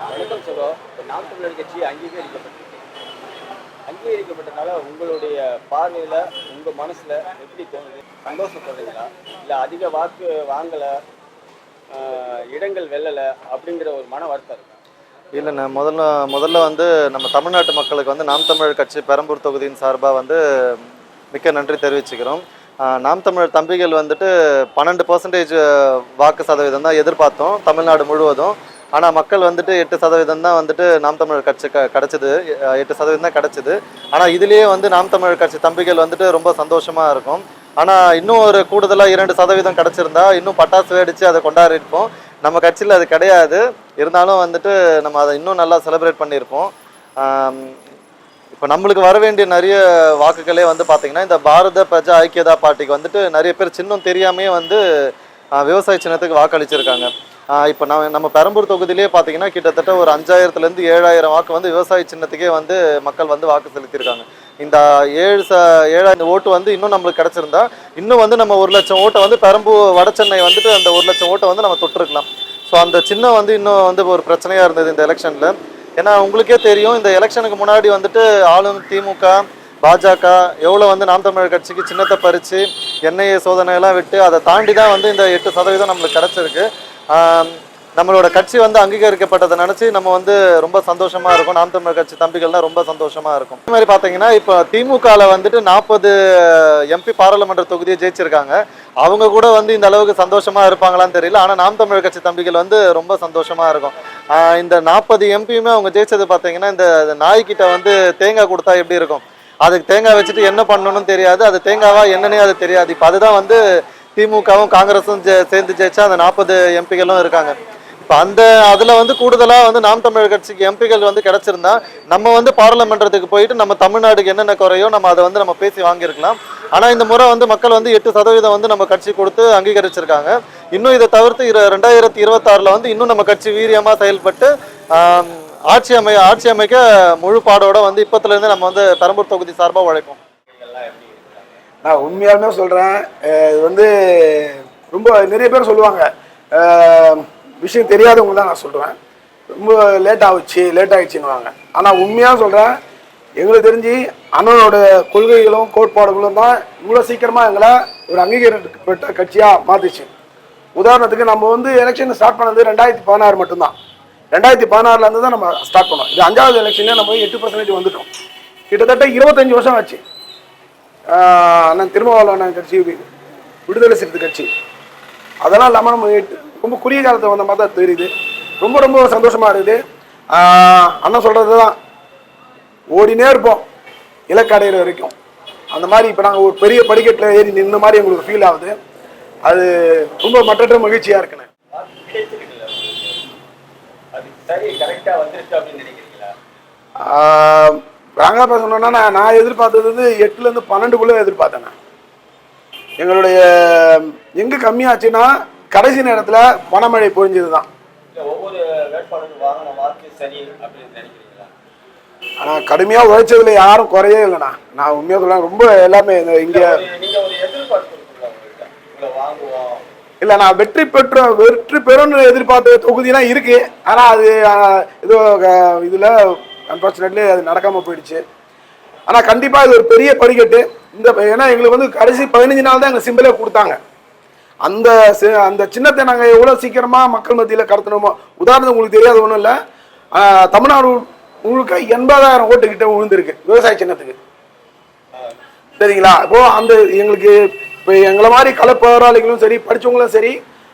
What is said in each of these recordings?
வணக்கம் சொல்லுவோம் இப்போ நாம் தமிழர் கட்சி அங்கீகரிக்கப்பட்டிருக்கு. அங்கீகரிக்கப்பட்டனால உங்களுடைய பார்வையில் உங்கள் மனசில் எப்படி தோணுது? சந்தோஷப்படுறீங்களா? இல்லை அதிக வாக்கு வாங்கலை இடங்கள் வெல்லலை அப்படிங்கிற ஒரு மன வருத்தம் இருக்கா? இல்லைண்ணே முதல்ல முதல்ல வந்து நம்ம தமிழ்நாட்டு மக்களுக்கு வந்து நாம் தமிழர் கட்சி பெரம்பூர் தொகுதியின் சார்பாக வந்து மிக்க நன்றி தெரிவிச்சுக்கிறோம். நாம் தமிழர் தம்பிகள் வந்துட்டு பன்னெண்டு பர்சன்டேஜ் வாக்கு சதவீதம் தான் எதிர்பார்த்தோம் தமிழ்நாடு முழுவதும். ஆனால் மக்கள் வந்துட்டு எட்டு சதவீதம் தான் வந்துட்டு நாம் தமிழர் கட்சி க கிடச்சிது. எட்டு சதவீதம் தான் கிடச்சிது. ஆனால் இதுலேயே வந்து நாம் தமிழர் கட்சி தம்பிகள் வந்துட்டு ரொம்ப சந்தோஷமாக இருக்கும். ஆனால் இன்னும் ஒரு கூடுதலாக இரண்டு சதவீதம் கிடச்சிருந்தா இன்னும் பட்டாசு வெடித்து அதை கொண்டாடிருப்போம். நம்ம கட்சியில் அது கிடையாது. இருந்தாலும் வந்துட்டு நம்ம அதை இன்னும் நல்லா செலிப்ரேட் பண்ணியிருப்போம். இப்போ நம்மளுக்கு வர வேண்டிய நிறைய வாக்குகளே வந்து பார்த்திங்கன்னா இந்த பாரத பிரஜா ஐக்கியதா பார்ட்டிக்கு வந்துட்டு நிறைய பேர் சின்னம் தெரியாமையே வந்து விவசாய சின்னத்துக்கு வாக்களிச்சிருக்காங்க. இப்போ நம்ம நம்ம பெரம்பூர் தொகுதியிலே பார்த்தீங்கன்னா கிட்டத்தட்ட ஒரு அஞ்சாயிரத்துலேருந்து ஏழாயிரம் வாக்கு வந்து விவசாய சின்னத்துக்கே வந்து மக்கள் வந்து வாக்கு செலுத்தியிருக்காங்க. இந்த ஏழு ச ஏழாயிரம் ஓட்டு வந்து இன்னும் நம்மளுக்கு கிடச்சிருந்தா இன்னும் வந்து நம்ம ஒரு லட்சம் ஓட்டை வந்து பெரம்பூர் வட சென்னை வந்துட்டு அந்த ஒரு லட்சம் ஓட்டை வந்து நம்ம தொட்டிருக்கலாம். ஸோ அந்த சின்னம் வந்து இன்னும் வந்து ஒரு பிரச்சனையாக இருந்தது இந்த எலெக்ஷனில். ஏன்னா உங்களுக்கே தெரியும் இந்த எலெக்ஷனுக்கு முன்னாடி வந்துட்டு ஆளும் திமுக பாஜக எவ்வளோ வந்து நாம் தமிழர் கட்சிக்கு சின்னத்தை பறித்து என்ஐஏ சோதனையெல்லாம் விட்டு அதை தாண்டி தான் வந்து இந்த எட்டு சதவீதம் நம்மளுக்கு கிடச்சிருக்கு. நம்மளோட கட்சி வந்து அங்கீகரிக்கப்பட்டதை நினச்சி நம்ம வந்து ரொம்ப சந்தோஷமாக இருக்கும். நாம் தமிழர் கட்சி தம்பிகள்லாம் ரொம்ப சந்தோஷமாக இருக்கும். இது மாதிரி பார்த்தீங்கன்னா இப்போ திமுகவில் வந்துட்டு நாற்பது எம்பி பாராளுமன்ற தொகுதியை ஜெயிச்சிருக்காங்க. அவங்க கூட வந்து இந்த அளவுக்கு சந்தோஷமாக இருப்பாங்களான்னு தெரியல. ஆனால் நாம் தமிழர் கட்சி தம்பிகள் வந்து ரொம்ப சந்தோஷமாக இருக்கும். இந்த நாற்பது எம்பியுமே அவங்க ஜெயிச்சது பார்த்தீங்கன்னா இந்த நாய்க்கிட்ட வந்து தேங்காய் கொடுத்தா எப்படி இருக்கும்? அதுக்கு தேங்காய் வச்சுட்டு என்ன பண்ணணும்னு தெரியாது. அது தேங்காவா என்னன்னே அது தெரியாது. இப்போ அதுதான் வந்து திமுகவும் காங்கிரஸும் சேர்ந்து ஜெயிச்சா அந்த நாற்பது எம்பிகளும் இருக்காங்க. இப்போ அந்த அதில் வந்து கூடுதலாக வந்து நாம் தமிழர் கட்சிக்கு எம்பிகள் வந்து கிடச்சிருந்தா நம்ம வந்து பாராளுமன்றத்துக்கு போயிட்டு நம்ம தமிழ்நாடுக்கு என்னென்ன குறையோ நம்ம அதை வந்து நம்ம பேசி வாங்கியிருக்கலாம். ஆனால் இந்த முறை வந்து மக்கள் வந்து எட்டு சதவீதம் வந்து நம்ம கட்சி கொடுத்து அங்கீகரிச்சிருக்காங்க. இன்னும் இதை தவிர்த்து இரு ரெண்டாயிரத்தி இருபத்தாறில் வந்து இன்னும் நம்ம கட்சி வீரியமாக செயல்பட்டு ஆட்சி அமை ஆட்சி அமைக்க முழு பாடோட வந்து இப்பத்துலேருந்து நம்ம வந்து பெரம்பூர் தொகுதி சார்பாக உழைப்போம். நான் உண்மையாலுமே சொல்கிறேன் இது வந்து ரொம்ப நிறைய பேர் சொல்லுவாங்க. விஷயம் தெரியாதவங்க தான் நான் சொல்கிறேன் ரொம்ப லேட் ஆகுச்சு லேட் ஆகிடுச்சின்னுவாங்க ஆனால் உண்மையாக சொல்கிறேன் எங்களுக்கு தெரிஞ்சு அண்ணனோட கொள்கைகளும் கோட்பாடுகளும் தான் இவ்வளோ சீக்கிரமாக எங்களை ஒரு அங்கீகரிக்கப்பட்ட கட்சியாக மாற்றிச்சு உதாரணத்துக்கு நம்ம வந்து எலெக்ஷன் ஸ்டார்ட் பண்ணது ரெண்டாயிரத்தி பதினாறு மட்டும்தான். ரெண்டாயிரத்தி பதினாறுலேருந்து தான் நம்ம ஸ்டார்ட் பண்ணோம். இது அஞ்சாவது எலெக்ஷனே நம்ம எட்டு பர்சன்டேஜ் வந்துட்டோம். கிட்டத்தட்ட இருபத்தஞ்சி வருஷம் ஆச்சு. அண்ணன் திருமாவளவன் கட்சி விடுதலை சிறுத்தை கட்சி. அதெல்லாம் இல்லாமல் நம்ம ரொம்ப குறுகிய காலத்தில் வந்த மாதிரி தான் தெரியுது. ரொம்ப ரொம்ப சந்தோஷமா இருக்குது. அண்ணன் சொல்கிறது தான் ஓடினே இருப்போம் இலக்கு அடையிற வரைக்கும். அந்த மாதிரி இப்போ நாங்கள் ஒரு பெரிய படிக்கட்டில் ஏறி நின்ன மாதிரி எங்களுக்கு ஃபீல் ஆகுது. அது ரொம்ப மற்றற்ற மகிழ்ச்சியாக இருக்குண்ணே. கிடைச்சிருக்குல்ல அது சரி கரெக்டாக வந்துருச்சு அப்படின்னு நினைக்கிறீங்களா? நாங்கள் பேசணுன்னா நான் நான் எதிர்பார்த்தது வந்து எட்டுலேருந்து பன்னெண்டுக்குள்ளே எதிர்பார்த்தேன். எங்களுடைய எங்கே கம்மியாச்சுன்னா கடைசி நேரத்தில் பணமழை பொழிஞ்சது தான் ஆனால் கடுமையாக உழைச்சதுல யாரும் குறையே இல்லைண்ணா. நான் உண்மையாக சொல்ல ரொம்ப எல்லாமே இங்கே இல்லை நான் வெற்றி பெற்ற வெற்றி பெறும்னு எதிர்பார்த்த தொகுதிலாம் இருக்கு. ஆனால் அது அஹ், இதுல அன்ஃபார்ச்சுனேட்லி அது நடக்காம போயிடுச்சு. ஆனால் கண்டிப்பாக இது ஒரு பெரிய படிக்கட்டு இந்த ஏன்னா எங்களுக்கு வந்து கடைசி பதினஞ்சு நாள் தான் எங்கள் சிம்பிளே கொடுத்தாங்க. அந்த சி- அந்த சின்னத்தை நாங்கள் எவ்வளோ சீக்கிரமாக மக்கள் மத்தியில் கடத்தணுமோ உதாரணத்துக்கு உங்களுக்கு தெரியாது ஒன்றும் இல்லை. தமிழ்நாடு முழுக்க எண்பதாயிரம் ஓட்டு கிட்ட விழுந்திருக்கு விவசாய சின்னத்துக்கு. சரிங்களா? இப்போது அந்த எங்களுக்கு இப்போ எங்களை மாதிரி கள போராளிகளும் சரி படிச்சவங்களும் சரி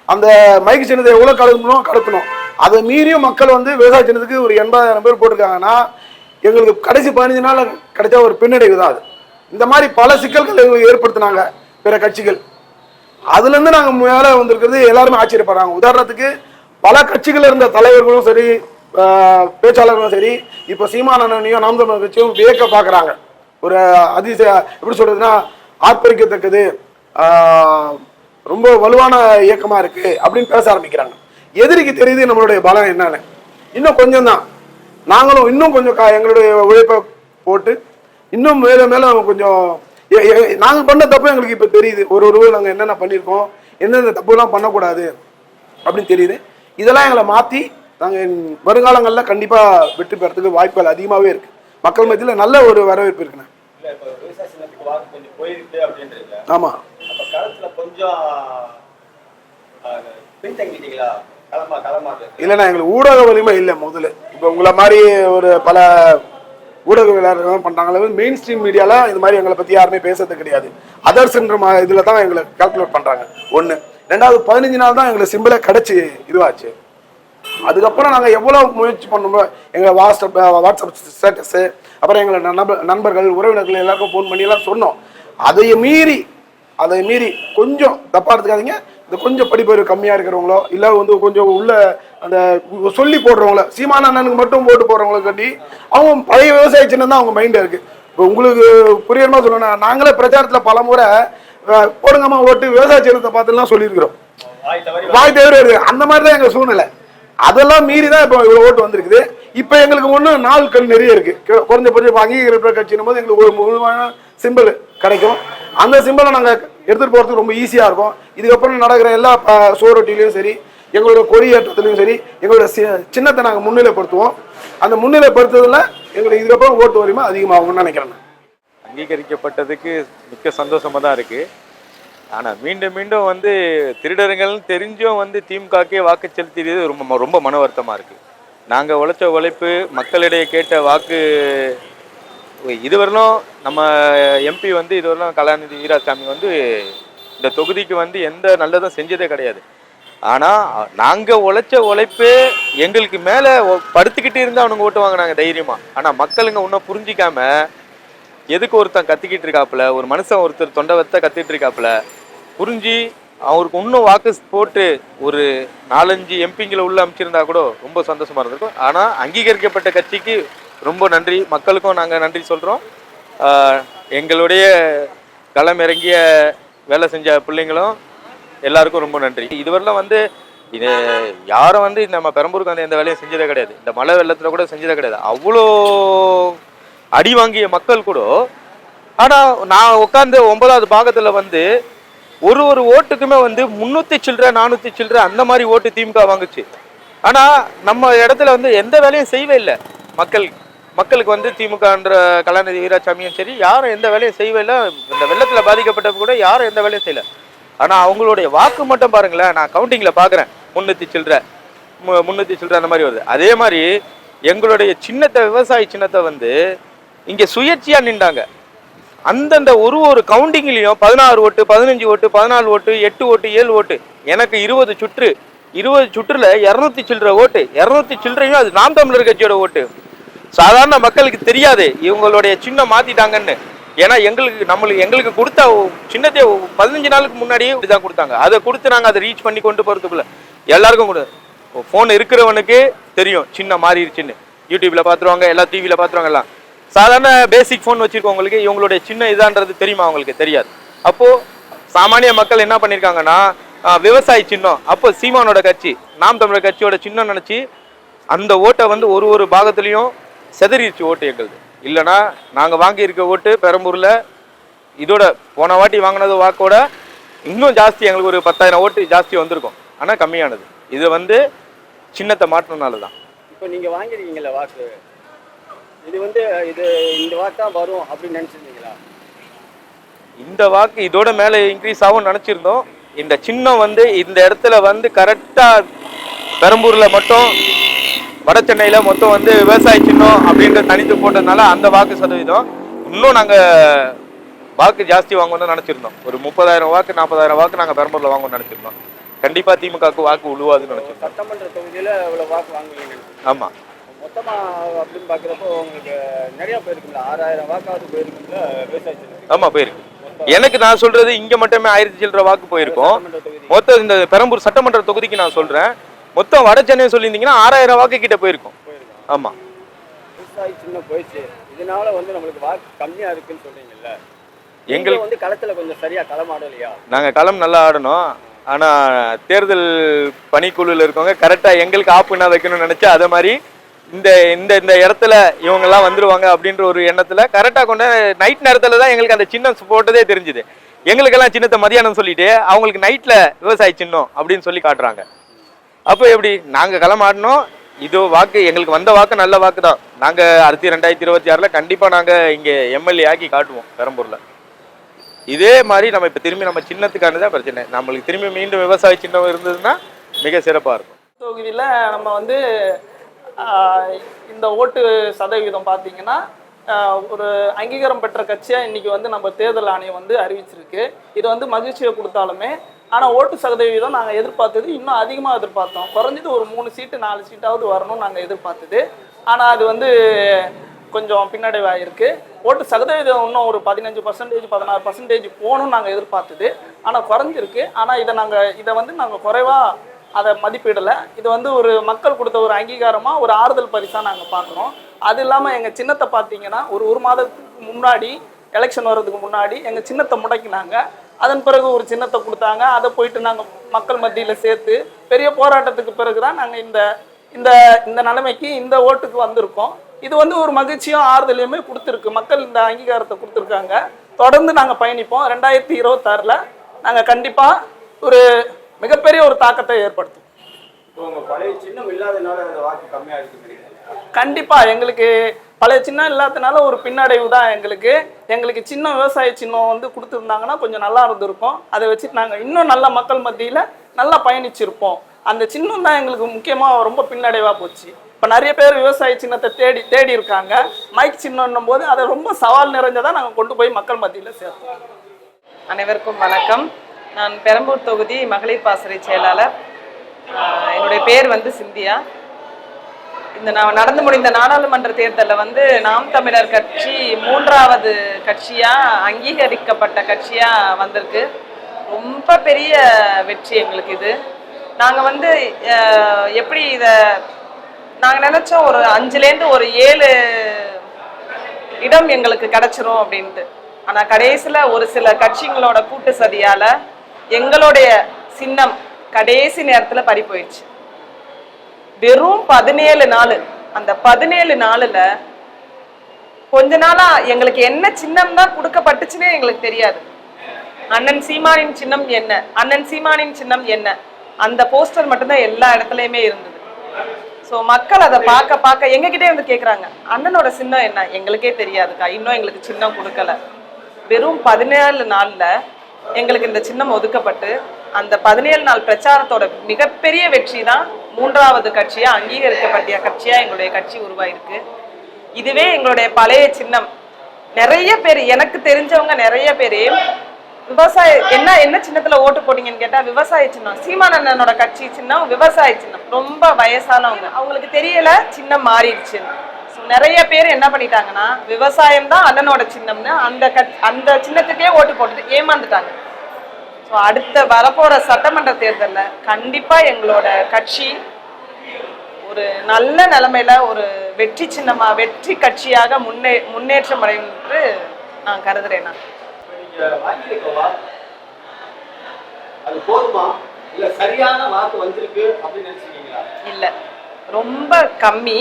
அந்த மைக்கு சின்னத்தை எவ்வளோ கலக்கணும் கடத்தணும் அதை மீறியும் மக்கள் வந்து விவசாய சின்னத்துக்கு ஒரு எண்பதாயிரம் பேர் போட்டிருக்காங்கன்னா எங்களுக்கு கடைசி பதினஞ்சு நாள் கிடைச்ச ஒரு பின்னடைவு தான் அது. இந்த மாதிரி பல சிக்கல்கள் எங்களுக்கு ஏற்படுத்தினாங்க பிற கட்சிகள். அதுலேருந்து நாங்கள் மேலே வந்திருக்கிறது எல்லாருமே ஆச்சரியப்படுறாங்க. உதாரணத்துக்கு பல கட்சிகளில் இருந்த தலைவர்களும் சரி பேச்சாளர்களும் சரி இப்போ சீமானனையும் நாம் தமிழர் கட்சியும் வியக்க பார்க்குறாங்க ஒரு அதிசய எப்படி சொல்கிறதுன்னா ஆர்ப்பரிக்கத்தக்கது ரொம்ப வலுவான இயக்கமாக இருக்கு அப்படின்னு பேச ஆரம்பிக்கிறாங்க. எதிரிக்கு தெரியுது நம்மளுடைய பலம் என்னன்னு இன்னும் கொஞ்சம் தான் நாங்களும் இன்னும் கொஞ்சம் கா- எங்களுடைய உழைப்பை போட்டு இன்னும் மேலே மேலே கொஞ்சம் எ- எ- நாங்க பண்ண தப்பு எங்களுக்கு இப்போ தெரியுது. ஒரு ஒரு நாங்கள் என்னென்ன பண்ணியிருக்கோம் எந்தெந்த தப்புலாம் பண்ணக்கூடாது அப்படின்னு தெரியுது. இதெல்லாம் எங்களை மாற்றி நாங்கள் வருங்காலங்களில் கண்டிப்பாக வெற்றி பெறத்துக்கு வாய்ப்புகள் அதிகமாகவே இருக்குது மக்கள் மத்தியில் நல்ல ஒரு வரவேற்பு இருக்குண்ணே. ஆமாம் களத்துல கொஞ்சம் பின்தங்கிட்டீங்களா? களமா இல்லைண்ணா எங்களுக்கு ஊடக வலிமை இல்லை முதல்ல. இப்போ உங்களை மாதிரி ஒரு பல ஊடகவியலாளர்கள் பண்ணுறாங்களே மெயின் ஸ்ட்ரீம் மீடியாவில் இது மாதிரி எங்களை பற்றி யாருமே பேசுறது கிடையாது. அதர்ஸ்ன்ற மா இதில் தான் எங்களை கால்குலேட் பண்ணுறாங்க ஒன்று ரெண்டாவது பதினஞ்சு நாள் தான் எங்களுக்கு சிம்பிளாக கிடச்சி இதுவாச்சு. அதுக்கப்புறம் நாங்கள் எவ்வளோ முயற்சி பண்ணோமோ எங்கள் வாட்ஸ்அப் வாட்ஸ்அப் ஸ்டேட்டஸு அப்புறம் எங்களை நண்ப நண்பர்கள் உறவினர்கள் எல்லாருக்கும் ஃபோன் பண்ணி எல்லாம் சொன்னோம். அதையை மீறி அதை மீறி கொஞ்சம் தப்பாக எடுத்துக்காதீங்க இந்த கொஞ்சம் படிப்பறிவு கம்மியாக இருக்கிறவங்களோ இல்லை வந்து கொஞ்சம் உள்ள அந்த சொல்லி போடுறவங்களோ சீமான அண்ணனுக்கு மட்டும் போட்டு போடுறவங்கள கட்டி அவங்க பழைய விவசாய சின்னம் தான் அவங்க மைண்டில் இருக்குது இப்போ உங்களுக்கு புரியணுமா சொல்லணும்னா நாங்களே பிரச்சாரத்தில் பல முறை போடுங்கம்மா ஓட்டு விவசாய சின்னத்தை பார்த்துலாம் சொல்லியிருக்கிறோம். வாய் தவிர இருக்கு அந்த மாதிரி தான் எங்க சூழ்நிலை. அதெல்லாம் மீறி தான் இப்போ இவ்வளோ ஓட்டு வந்திருக்குது. இப்போ எங்களுக்கு ஒன்றும் கல் நிறைய இருக்குது குறைஞ்சபட்சம் இப்போ அங்கீகரிப்பு கட்சினும் போது எங்களுக்கு ஒரு முழுமையான சிம்பிள் கிடைக்கும். அந்த சிம்பிளை நாங்கள் எடுத்துகிட்டு போகிறதுக்கு ரொம்ப ஈஸியாக இருக்கும். இதுக்கப்புறம் நடக்கிற எல்லா ப- சரி எங்களோட கொடியேற்றத்துலையும் சரி எங்களோட சி- சின்னத்தை நாங்கள் முன்னிலைப்படுத்துவோம். அந்த முன்னிலைப்படுத்துறதுல எங்களுக்கு இதுக்கப்புறம் ஓட்டு வரிமை அதிகமாகும்னு நினைக்கிறேன் அங்கீகரிக்கப்பட்டதுக்கு மிக்க சந்தோஷமாக தான் இருக்குது ஆனால் மீண்டும் மீண்டும் வந்து திருடருங்கள்னு தெரிஞ்சும் வந்து திமுகக்கே வாக்கு செலுத்தியது ரொம்ப ரொம்ப மன வருத்தமாக இருக்குது நாங்கள் உழைச்ச உழைப்பு மக்களிடையே கேட்ட வாக்கு இதுவரையிலும் நம்ம எம்பி வந்து இதுவரையிலும் கலாநிதி வீராசாமி வந்து இந்த தொகுதிக்கு வந்து எந்த நல்லதும் செஞ்சதே கிடையாது. ஆனால் நாங்கள் உழைச்ச உழைப்பு எங்களுக்கு மேலே படுத்துக்கிட்டு இருந்து அவனுங்க ஓட்டு வாங்கினாங்க தைரியமாக ஆனால் மக்களுங்க இன்னும் புரிஞ்சிக்காம எதுக்கு ஒருத்தன் கத்திக்கிட்டு இருக்காப்புல ஒரு மனுஷன் ஒருத்தர் தொண்டை வத்த கத்திட்டு இருக்காப்புல புரிஞ்சு அவருக்கு இன்னும் வாக்கு போட்டு ஒரு நாலஞ்சு எம்பிங்களை உள்ள அமைச்சிருந்தா கூட ரொம்ப சந்தோஷமா இருந்திருக்கும். ஆனால் அங்கீகரிக்கப்பட்ட கட்சிக்கு ரொம்ப நன்றி. மக்களுக்கும் நாங்கள் நன்றி சொல்கிறோம் எங்களுடைய களம் இறங்கிய வேலை செஞ்ச பிள்ளைங்களும் எல்லாருக்கும் ரொம்ப நன்றி. இதுவரையிலும் வந்து இது யாரும் வந்து நம்ம பெரம்பூருக்கு வந்து எந்த வேலையும் செஞ்சதே கிடையாது. இந்த மழை வெள்ளத்தில் கூட செஞ்சதே கிடையாது. அவ்வளோ அடி வாங்கிய மக்கள் கூட ஆனால் நான் உட்காந்து ஒன்பதாவது பாகத்தில் வந்து ஒரு ஒரு ஓட்டுக்குமே வந்து முந்நூற்றி சில்லற நானூற்றி சில்லற அந்த மாதிரி ஓட்டு திமுக வாங்குச்சு. ஆனால் நம்ம இடத்துல வந்து எந்த வேலையும் செய்வே இல்லை மக்கள். மக்களுக்கு வந்து திமுகன்ற கலாநிதி வீராசாமியும் சரி யாரும் எந்த வேலையும் செய்யவே இந்த வெள்ளத்தில் பாதிக்கப்பட்டவங்க கூட யாரும் எந்த வேலையும் செய்யல. ஆனால் அவங்களுடைய வாக்கு மட்டும் பாருங்களேன் நான் கவுண்டிங்கில் பார்க்குறேன் முன்னூற்றி சில்லற மு- சில்லற அந்த மாதிரி வருது. அதே மாதிரி எங்களுடைய சின்னத்தை விவசாய சின்னத்தை வந்து இங்கே சுயேட்சையாக நின்றாங்க. அந்தந்த ஒரு ஒரு கவுண்டிங்லேயும் பதினாறு ஓட்டு பதினஞ்சு ஓட்டு பதினாலு ஓட்டு எட்டு ஓட்டு ஏழு ஓட்டு எனக்கு இருபது சுற்று. இருபது சுற்றுல இரநூத்தி சில்லற ஓட்டு. இரநூத்தி சில்லறையும் அது நாம் தமிழர் கட்சியோட ஓட்டு. சாதாரண மக்களுக்கு தெரியாது இவங்களுடைய சின்னம் மாத்திட்டாங்கன்னு. ஏன்னா எங்களுக்கு நம்மளுக்கு எங்களுக்கு கொடுத்த சின்னத்தை பதினஞ்சு நாளுக்கு முன்னாடியே இதுதான் கொடுத்தாங்க. அதை கொடுத்து நாங்கள் அதை ரீச் பண்ணி கொண்டு போகிறதுக்குள்ள எல்லாருக்கும் கூட. ஃபோன் இருக்கிறவனுக்கு தெரியும் சின்ன மாறிடுச்சுன்னு. யூடியூப்ல பார்த்துருவாங்க எல்லா டிவியில் பார்த்துருவாங்க எல்லாம். சாதாரண பேசிக் ஃபோன் வச்சிருக்கவங்களுக்கு இவங்களுடைய சின்ன இதான்றது தெரியுமா அவங்களுக்கு தெரியாது. அப்போது சாமானிய மக்கள் என்ன பண்ணியிருக்காங்கன்னா விவசாய சின்னம். அப்போ சீமானோட கட்சி நாம் தமிழர் கட்சியோட சின்னம் நினச்சி அந்த ஓட்டை வந்து ஒரு ஒரு பாகத்துலேயும் செதறிடுச்சு ஓட்டு எங்களுது. இல்லைன்னா நாங்கள் வாங்கியிருக்க ஓட்டு பெரம்பூரில் இதோட போன வாட்டி வாங்கினது வாக்கோட இன்னும் ஜாஸ்தி எங்களுக்கு ஒரு பத்தாயிரம் ஓட்டு ஜாஸ்தி வந்திருக்கும். ஆனால் கம்மியானது. இது வந்து சின்னத்தை மாற்றினால தான் இப்போ நீங்க வாங்கிருக்கீங்கல்ல வாக்கு? இது வந்து இது இந்த வாக்கு தான் வரும் அப்படின்னு நினைச்சிருந்தீங்களா? இந்த வாக்கு இதோட மேலே இன்க்ரீஸ் ஆகும் நினச்சிருந்தோம். இந்த சின்னம் வந்து இந்த இடத்துல வந்து கரெக்டாக பெரம்பூரில் மட்டும் வட சென்னையில் மொத்தம் வந்து விவசாய சின்னம் அப்படின்ற தனித்து போட்டதுனால அந்த வாக்கு சதவீதம். இன்னும் நாங்கள் வாக்கு ஜாஸ்தி வாங்கணும்னு நினச்சிருந்தோம். ஒரு முப்பதாயிரம் வாக்கு நாற்பதாயிரம் வாக்கு நாங்கள் பெரம்பூரில் வாங்கணும்னு நினச்சிருந்தோம். கண்டிப்பாக திமுகவுக்கு வாக்கு உழுவாதுன்னு நினச்சிருந்தோம். சட்டமன்ற தொகுதியில இவ்வளவு வாக்கு வாங்குவீங்க ஆமாம் மொத்தமா அப்படின்னு பாக்குறப்போ உங்களுக்கு நிறைய போயிருக்குல்ல ஆறாயிரம் வாக்காவது போயிருக்குல்ல விவசாய சின்னத்துக்கு. ஆமாம் போயிருக்கு. எனக்கு நான் சொல்றது இங்கே மட்டுமே ஆயிரத்தி சில்லற வாக்கு போயிருக்கோம். மொத்தம் இந்த பெரம்பூர் சட்டமன்ற தொகுதிக்கு நான் சொல்றேன். மொத்தம் வட சென்னை சொல்லியிருந்தீங்கன்னா ஆறாயிரம் வாக்கு கிட்ட போயிருக்கும். ஆமா. போயிடுச்சு. இதனால வந்து நம்மளுக்கு வாக்கு கம்மியா இருக்குன்னு சொல்றீங்கல்ல. எங்களுக்கு வந்து களத்துல கொஞ்சம் சரியா களமாடலையா நாங்க களம் நல்லா ஆடணும். ஆனா தேர்தல் பணிக்குழுல இருக்கவங்க கரெக்டா எங்களுக்கு ஆப்புனா வைக்கணும்னு நினைச்சு அதே மாதிரி இந்த இந்த இந்த இடத்துல இவங்க எல்லாம் வந்துருவாங்க அப்படின்ற ஒரு எண்ணத்துல கரெக்டா கொண்டு நைட் நேரத்துல தான் எங்களுக்கு அந்த சின்னம் போட்டதே தெரிஞ்சுது. எங்களுக்கெல்லாம் சின்னத்தை மதியானம் சொல்லிட்டு அவங்களுக்கு நைட்ல விவசாய சின்னம் அப்படின்னு சொல்லி காட்டுறாங்க. அப்போ எப்படி? நாங்கள் களம் இது வாக்கு எங்களுக்கு வந்த வாக்கு நல்ல வாக்கு தான் நாங்கள் அடுத்து ரெண்டாயிரத்தி இருபத்தி ஆறில் கண்டிப்பாக நாங்கள் இங்கே எம்எல்ஏ ஆக்கி காட்டுவோம் பெரம்பூரில். இதே மாதிரி நம்ம இப்போ திரும்பி நம்ம சின்னத்துக்கானதான் பிரச்சனை. நம்மளுக்கு திரும்பி மீண்டும் விவசாய சின்னம் இருந்ததுன்னா மிக சிறப்பாக இருக்கும். தொகுதியில் நம்ம வந்து இந்த ஓட்டு சதவீதம் பார்த்தீங்கன்னா ஒரு அங்கீகாரம் பெற்ற கட்சியாக இன்றைக்கி வந்து நம்ம தேர்தல் ஆணையம் வந்து அறிவிச்சிருக்கு. இது வந்து மகிழ்ச்சியை கொடுத்தாலுமே ஆனால் ஓட்டு சதவீதம் நாங்கள் எதிர்பார்த்தது இன்னும் அதிகமாக எதிர்பார்த்தோம். குறைஞ்சது ஒரு மூணு சீட்டு நாலு சீட்டாவது வரணும்னு நாங்கள் எதிர்பார்த்தது. ஆனால் அது வந்து கொஞ்சம் பின்னடைவாயிருக்கு. ஓட்டு சதவீதம் இன்னும் ஒரு பதினஞ்சு பர்சன்டேஜ் பதினாறு பர்சன்டேஜ் போகணும்னு நாங்கள் எதிர்பார்த்தது. ஆனால் குறைஞ்சிருக்கு. ஆனால் இதை நாங்கள் இதை வந்து நாங்கள் குறைவாக அதை மதிப்பிடலை. இது வந்து ஒரு மக்கள் கொடுத்த ஒரு அங்கீகாரமாக ஒரு ஆறுதல் பரிசாக நாங்கள் பார்க்குறோம். அது இல்லாமல் எங்கள் சின்னத்தை பார்த்தீங்கன்னா ஒரு ஒரு மாதத்துக்கு முன்னாடி எலெக்ஷன் வர்றதுக்கு முன்னாடி எங்கள் சின்னத்தை முடக்கினாங்க. அதன் பிறகு ஒரு சின்னத்தை கொடுத்தாங்க. அதை போயிட்டு நாங்கள் மக்கள் மத்தியில் சேர்த்து பெரிய போராட்டத்துக்கு பிறகு தான் நாங்கள் இந்த இந்த இந்த நிலைமைக்கு இந்த ஓட்டுக்கு வந்திருக்கோம். இது வந்து ஒரு மகிழ்ச்சியும் ஆறுதலையுமே கொடுத்துருக்கு. மக்கள் இந்த அங்கீகாரத்தை கொடுத்துருக்காங்க. தொடர்ந்து நாங்கள் பயணிப்போம். ரெண்டாயிரத்தி இருபத்தாறில் நாங்கள் கண்டிப்பாக ஒரு மிகப்பெரிய ஒரு தாக்கத்தை ஏற்படுத்தும். இப்போ உங்கள் பழைய சின்னம் இல்லாதனால அந்த வாக்கு கம்மியா இருக்குங்கிறீங்க கண்டிப்பா எங்களுக்கு பழைய சின்னம் இல்லாதனால ஒரு பின்னடைவு தான் எங்களுக்கு. எங்களுக்கு சின்ன விவசாய சின்னம் வந்து கொடுத்துருந்தாங்கன்னா கொஞ்சம் நல்லா இருந்திருக்கும். அதை வச்சுட்டு நாங்கள் இன்னும் நல்ல மக்கள் மத்தியில் நல்லா பயணிச்சிருப்போம். அந்த சின்னம் தான் எங்களுக்கு முக்கியமாக ரொம்ப பின்னடைவாக போச்சு. இப்போ நிறைய பேர் விவசாய சின்னத்தை தேடி தேடி இருக்காங்க. மைக் சின்னம் போது அதை ரொம்ப சவால் நிறைஞ்சதாக நாங்கள் கொண்டு போய் மக்கள் மத்தியில் சேர்த்தோம். அனைவருக்கும் வணக்கம். நான் பெரம்பூர் தொகுதி மகளிர் பாசறை செயலாளர். என்னுடைய பேர் வந்து சிந்தியா. இந்த நான் நடந்து முடிந்த நாடாளுமன்ற தேர்தலில் வந்து நாம் தமிழர் கட்சி மூன்றாவது கட்சியாக அங்கீகரிக்கப்பட்ட கட்சியாக வந்திருக்கு. ரொம்ப பெரிய வெற்றி எங்களுக்கு இது. நாங்கள் வந்து எப்படி இதை நாங்கள் நினச்சோம் ஒரு அஞ்சுலேருந்து ஒரு ஏழு இடம் எங்களுக்கு கிடைச்சிரும் அப்படின்ட்டு. ஆனால் கடைசியில் ஒரு சில கட்சிங்களோட கூட்டு சதியால் எங்களுடைய சின்னம் கடைசி நேரத்தில் பறி போயிடுச்சு. வெறும் பதினேழு நாள். அந்த பதினேழு நாளுல கொஞ்ச நாளா எங்களுக்கு என்ன சின்னம் தான் கொடுக்கப்பட்டுச்சுன்னே எங்களுக்கு தெரியாது. அண்ணன் சீமானின் சின்னம் என்ன? அண்ணன் சீமானின் சின்னம் என்ன? அந்த போஸ்டர் மட்டும்தான் எல்லா இடத்துலயுமே இருந்தது. ஸோ மக்கள் அதை பார்க்க பார்க்க எங்ககிட்டே வந்து கேட்குறாங்க அண்ணனோட சின்னம் என்ன? எங்களுக்கே தெரியாதுக்கா. இன்னும் எங்களுக்கு சின்னம் கொடுக்கல. வெறும் பதினேழு நாளில் எங்களுக்கு இந்த சின்னம் ஒதுக்கப்பட்டு அந்த பதினேழு நாள் பிரச்சாரத்தோட மிகப்பெரிய வெற்றி தான் மூன்றாவது கட்சியாக அங்கீகரிக்கப்பட்ட கட்சியாக எங்களுடைய கட்சி உருவாயிருக்கு. இதுவே எங்களுடைய பழைய சின்னம். நிறைய பேர் எனக்கு தெரிஞ்சவங்க நிறைய பேர் விவசாய என்ன என்ன சின்னத்துல ஓட்டு போட்டீங்கன்னு கேட்டா விவசாய சின்னம். சீமானண்ணனோட கட்சி சின்னம் விவசாய சின்னம். ரொம்ப வயசானவங்க. அவங்களுக்கு தெரியல சின்னம் மாறிடுச்சு. நிறைய பேர் என்ன பண்ணிட்டாங்கன்னா விவசாயம் தான் அண்ணனோட சின்னம்னு அந்த கட்சி அந்த சின்னத்துக்கே ஓட்டு போட்டுட்டு ஏமாந்துட்டாங்க. ஸோ அடுத்த வரப்போற சட்டமன்ற தேர்தலில் கண்டிப்பா எங்களோட கட்சி ஒரு நல்ல நிலைமையில ஒரு வெற்றி சின்னமா வெற்றி கட்சியாக முன்னே முன்னேற்றம் அடையும் என்று நான் கருதுறேன் நான். நீங்க அது போதுமா? இல்ல சரியான வாக்கு வந்திருக்கு அப்படின்னு நினைச்சிருக்கீங்களா? இல்லை. ரொம்ப கம்மி.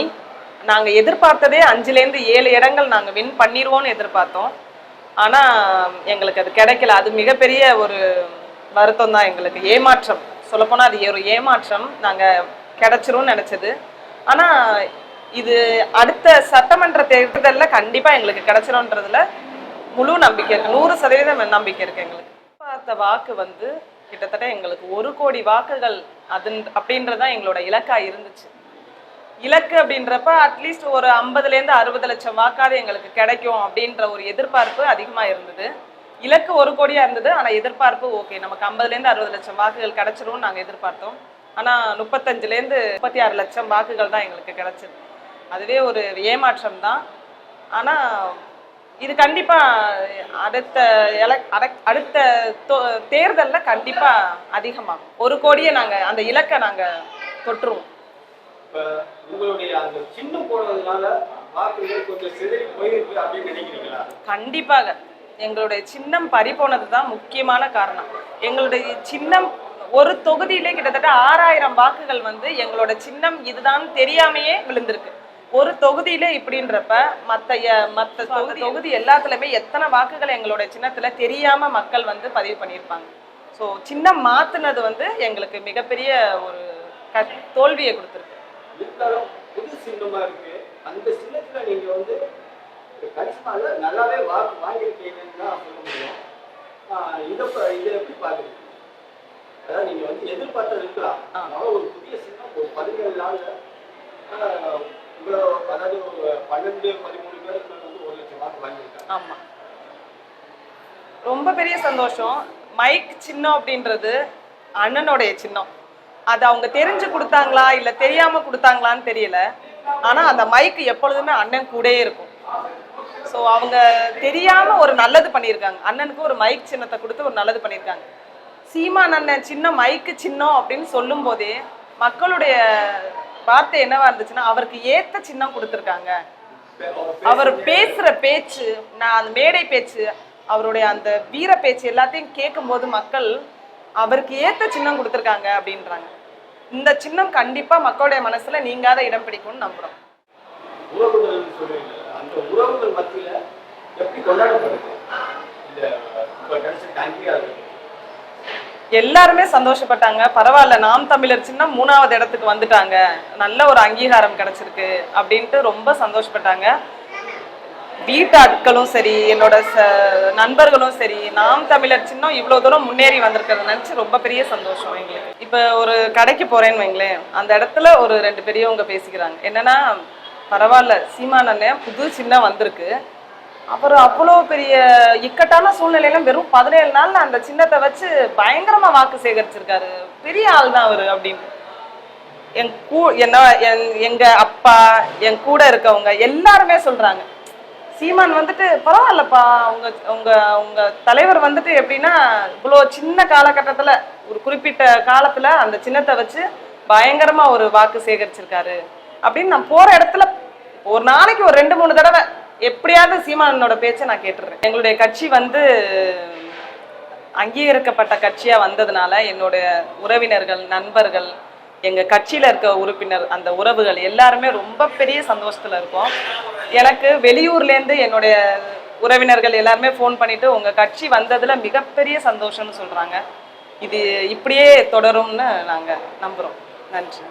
நாங்கள் எதிர்பார்த்ததே அஞ்சுலேருந்து ஏழு இடங்கள் நாங்கள் வின் பண்ணிடுவோம்னு எதிர்பார்த்தோம். ஆனால் எங்களுக்கு அது கிடைக்கல. அது மிகப்பெரிய ஒரு வருத்தம் தான் எங்களுக்கு. ஏமாற்றம். சொல்லப்போனால் அது ஒரு ஏமாற்றம். நாங்கள் கிடைச்சிரும்னு நினச்சது. ஆனால் இது அடுத்த சட்டமன்ற தேர்தலில் கண்டிப்பாக எங்களுக்கு கிடைச்சிரும்ன்றதுல முழு நம்பிக்கை இருக்கு. நூறு சதவீதம் நம்பிக்கை இருக்கு எங்களுக்கு. பார்த்த வாக்கு வந்து கிட்டத்தட்ட எங்களுக்கு ஒரு கோடி வாக்குகள் அது அப்படின்றதான் எங்களோட இலக்கா இருந்துச்சு. இலக்கு அப்படின்றப்ப அட்லீஸ்ட் ஒரு ஐம்பதுலேருந்து அறுபது லட்சம் வாக்காவது எங்களுக்கு கிடைக்கும் அப்படின்ற ஒரு எதிர்பார்ப்பு அதிகமாக இருந்தது. இலக்கு ஒரு கோடியாக இருந்தது ஆனால் எதிர்பார்ப்பு ஓகே நமக்கு ஐம்பதுலேருந்து அறுபது லட்சம் வாக்குகள் கிடைச்சிரும் நாங்கள் எதிர்பார்த்தோம். ஆனால் முப்பத்தஞ்சுலேருந்து முப்பத்தி ஆறு லட்சம் வாக்குகள் தான் எங்களுக்கு கிடச்சிது. அதுவே ஒரு ஏமாற்றம் தான். ஆனால் இது கண்டிப்பாக அடுத்த எலக் அடுத்த தேர்தலில் கண்டிப்பாக அதிகமாகும். ஒரு கோடியை நாங்கள் அந்த இலக்கை நாங்கள் தொற்றுவோம் இப்ப உங்களுடைய அந்த சின்னம் போடுறதுனால வாக்குகள் கொஞ்சம் சிதறி போயிருக்கு அப்படின்னு நினைக்கிறீங்களா? கண்டிப்பாக. எங்களுடைய சின்னம் பறிபோனது தான் முக்கியமான காரணம். எங்களுடைய சின்னம் ஒரு தொகுதியிலே கிட்டத்தட்ட ஆறாயிரம் வாக்குகள் வந்து எங்களோட சின்னம் இதுதான் தெரியாமையே விழுந்திருக்கு. ஒரு தொகுதியிலே இப்படின்றப்ப மற்ற மற்ற தொகுதி தொகுதி எல்லாத்துலயுமே எத்தனை வாக்குகள் எங்களோட சின்னத்துல தெரியாம மக்கள் வந்து பதிவு பண்ணியிருப்பாங்க. ஸோ சின்னம் மாத்துனது வந்து எங்களுக்கு மிகப்பெரிய ஒரு க தோல்வியை கொடுத்துருக்கு. இருந்தாலும் புது சின்னமா இருக்கு. அந்த சின்னத்துல நீங்க வந்து கரிஷ்மால நல்லாவே வாக்கு வாங்கியிருக்கீங்கன்னு தான் சொல்ல முடியும். இதை இதை எப்படி பாக்குறீங்க அதாவது நீங்க வந்து எதிர்பார்த்தது இருக்கலாம். அதனால ஒரு புதிய சின்னம் ஒரு பதினேழு நாள்ல இவ்வளோ அதாவது பன்னெண்டு பதிமூணு பேருக்கு மேல வந்து ஒரு லட்சம் வாக்கு வாங்கியிருக்காங்க. ஆமா. ரொம்ப பெரிய சந்தோஷம். மைக் சின்னம் அப்படின்றது அண்ணனுடைய சின்னம். அது அவங்க தெரிஞ்சு கொடுத்தாங்களா இல்ல தெரியாம கொடுத்தாங்களான்னு தெரியல. ஆனா அந்த மைக் எப்பொழுதுமே அண்ணன் கூடயே இருக்கும். ஸோ அவங்க தெரியாம ஒரு நல்லது பண்ணியிருக்காங்க. அண்ணனுக்கு ஒரு மைக் சின்னத்தை கொடுத்து ஒரு நல்லது பண்ணியிருக்காங்க. சீமான் அண்ணன் சின்ன மைக்கு சின்னம் அப்படின்னு சொல்லும் போதே மக்களுடைய வார்த்தை என்னவா இருந்துச்சுன்னா அவருக்கு ஏத்த சின்னம் கொடுத்துருக்காங்க. அவர் பேசுற பேச்சு நான் அந்த மேடை பேச்சு அவருடைய அந்த வீர பேச்சு எல்லாத்தையும் கேட்கும் போது மக்கள் அவருக்கு ஏத்த சின்னம் கொடுத்துருக்காங்க அப்படின்றாங்க. இந்த சின்னம் கண்டிப்பா மக்களுடைய மனசுல நீங்காத இடம் பிடிக்கும்னு நம்புறோம். எல்லாருமே சந்தோஷப்பட்டாங்க. பரவாயில்ல நாம் தமிழர் சின்னம் மூணாவது இடத்துக்கு வந்துட்டாங்க. நல்ல ஒரு அங்கீகாரம் கிடைச்சிருக்கு அப்படின்ட்டு ரொம்ப சந்தோஷப்பட்டாங்க. வீட்டாட்களும் சரி என்னோட ச நண்பர்களும் சரி நாம் தமிழர் சின்னம் இவ்வளோ தூரம் முன்னேறி வந்திருக்கிறத நினச்சி ரொம்ப பெரிய சந்தோஷம் எங்களுக்கு. இப்போ ஒரு கடைக்கு போகிறேன்னு வைங்களேன் அந்த இடத்துல ஒரு ரெண்டு பெரியவங்க பேசிக்கிறாங்க. என்னன்னா பரவாயில்ல சீமான் அண்ணன் புது சின்னம் வந்திருக்கு. அப்புறம் அவ்வளோ பெரிய இக்கட்டான சூழ்நிலையில வெறும் பதினேழு நாள்ல அந்த சின்னத்தை வச்சு பயங்கரமா வாக்கு சேகரிச்சிருக்காரு. பெரிய ஆள் தான் அவரு அப்படின்னு. என் கூ என்ன என் எங்க அப்பா என் கூட இருக்கவங்க எல்லாருமே சொல்றாங்க. சீமான் வந்துட்டு பரவாயில்லப்பா. உங்க உங்க உங்க தலைவர் வந்துட்டு எப்படின்னா இவ்வளோ சின்ன காலகட்டத்துல ஒரு குறிப்பிட்ட காலத்துல அந்த சின்னத்தை வச்சு பயங்கரமா ஒரு வாக்கு சேகரிச்சிருக்காரு. அப்படின்னு நான் போற இடத்துல ஒரு நாளைக்கு ஒரு ரெண்டு மூணு தடவை எப்படியாவது சீமானோட பேச்சை நான் கேட்டுடுறேன். எங்களுடைய கட்சி வந்து அங்கீகரிக்கப்பட்ட கட்சியா வந்ததுனால என்னுடைய உறவினர்கள் நண்பர்கள் எங்கள் கட்சியில் இருக்க உறுப்பினர் அந்த உறவுகள் எல்லாருமே ரொம்ப பெரிய சந்தோஷத்தில் இருக்கோம். எனக்கு வெளியூர்லேருந்து என்னுடைய உறவினர்கள் எல்லாருமே ஃபோன் பண்ணிவிட்டு உங்கள் கட்சி வந்ததில் மிகப்பெரிய சந்தோஷம்னு சொல்கிறாங்க இது இப்படியே தொடரும்னு நாங்கள் நம்புகிறோம் நன்றி.